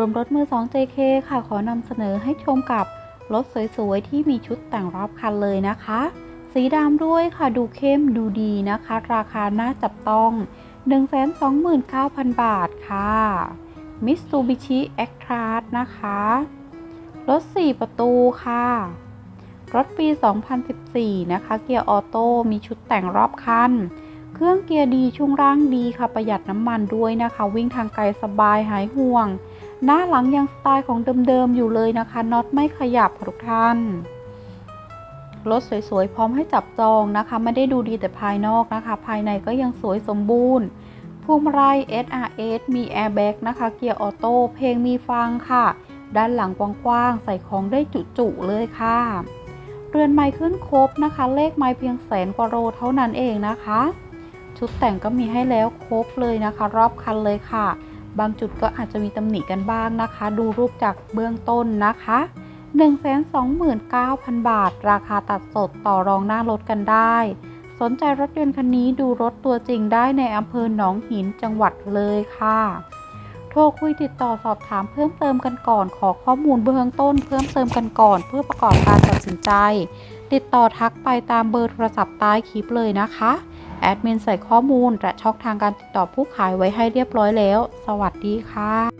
รวมรถมือ 2 JK ค่ะขอนำเสนอให้ชมกับรถสวยๆ ที่มีชุดแต่งรอบคันเลยนะคะ สีดำด้วยค่ะดูเข้มดูดีนะคะ ราคาน่าจับต้อง 129,000 บาทค่ะ Mitsubishi a c t r a นะคะ รถ 4 ประตูค่ะ รถปี 2014 นะคะ เกียร์ออโต้มีชุดแต่งรอบคันเครื่องเกียร์ดีช่วงล่างดีค่ะประหยัดน้ำมันด้วยนะคะ วิ่งทางไกลสบายหายห่วง หน้าหลังยังสไตล์ของเดิมๆอยู่เลยนะคะน็อตไม่ขยับทุกท่านรถสวยๆ พร้อมให้จับจองนะคะ ไม่ได้ดูดีแต่ภายนอกนะคะ ภายในก็ยังสวยสมบูรณ์พวงมาลัย SRS มีแอร์แบ็กนะคะ เกียร์ออโต้เพลงมีฟังค่ะ ด้านหลังกว้างๆ ใส่ของได้จุๆเลยค่ะ เรือนไม้ขึ้นครบนะคะ เลขไม้เพียงแสนกว่าโลเท่านั้นเองนะคะ ชุดแต่งก็มีให้แล้วครบเลยนะคะ รอบคันเลยค่ะ บางจุดก็อาจจะมีตำหนิกันบ้างนะคะ ดูรูปจากเบื้องต้นนะคะ 129,000 บาท ราคาตัดสดต่อรองหน้ารถกันได้ สนใจรถยนต์คันนี้ดูรถตัวจริงได้ในอำเภอหนองหินจังหวัดเลยค่ะ โทรคุยติดต่อสอบถามเพิ่มเติมกันก่อน ขอข้อมูลเบื้องต้น เพิ่มเติมกันก่อน เพื่อประกอบการตัดสินใจ ติดต่อทักไปตามเบอร์โทรศัพท์ใต้คลิปเลยนะคะ แอดมินใส่ข้อมูลและช่องทางการติดต่อผู้ขายไว้ให้เรียบร้อยแล้ว สวัสดีค่ะ